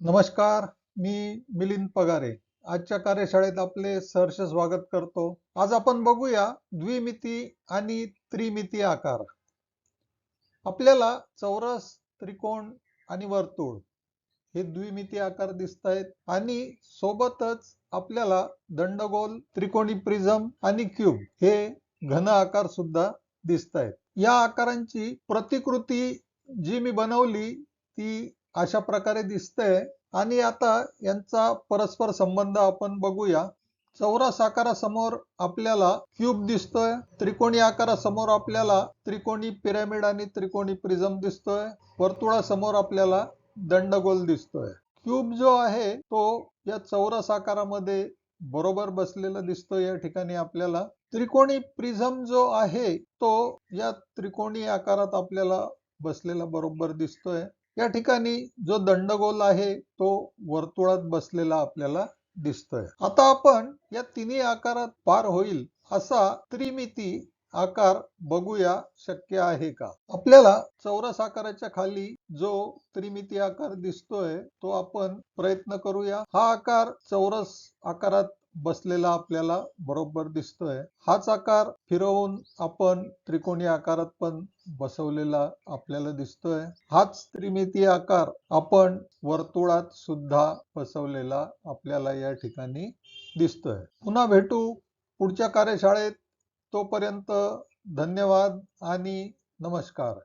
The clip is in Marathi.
नमस्कार मी मिलिंद पगारे. आजच्या कार्यशाळेत आपले सहर्ष स्वागत करतो. आज आपण बघूया द्विमिती आणि त्रिमिती आकार. आपल्याला चौरस त्रिकोण आणि वर्तुळ हे द्विमिती आकार दिसत आहेत आणि सोबतच आपल्याला दंडगोल त्रिकोणी प्रिझम आणि क्यूब हे घन आकार सुद्धा दिसत आहेत या आकारांची प्रतिकृती जी मी बनवली ती अशा प्रकारे दिसतंय. आणि आता यांचा परस्पर संबंध आपण बघूया. चौरस आकारासमोर आपल्याला क्यूब दिसतोय. त्रिकोणी आकारासमोर आपल्याला त्रिकोणी पिरॅमिड आणि त्रिकोणी प्रिझम दिसतोय. वर्तुळासमोर आपल्याला दंडगोल दिसतोय. क्यूब जो आहे तो या चौरस आकारामध्ये बरोबर बसलेला दिसतोय. या ठिकाणी आपल्याला त्रिकोणी प्रिझम जो आहे तो या त्रिकोणी आकारात आपल्याला बसलेला बरोबर दिसतोय. या ठिकाणी जो दंडगोल आहे तो वर्तुळात बसलेला आपल्याला दिसतोय. आता आपण या तिन्ही आकारात पार होईल असा त्रिमिती आकार बघूया शक्य आहे का? आपल्याला चौरस आकाराच्या खाली जो त्रिमिती आकार दिसतोय तो आपण प्रयत्न करूया. हा आकार चौरस आकारात बसलेला आपल्याला बरोबर दिसतोय. हाच आकार फिरवून आपण त्रिकोणी आकारात पण बसवलेला आपल्याला दिसतोय. हाच त्रिमिती आकार आपण वर्तुळात सुद्धा बसवलेला आपल्याला या ठिकाणी दिसतोय. पुन्हा भेटू पुढच्या कार्यशाळेत. तोपर्यंत धन्यवाद आणि नमस्कार.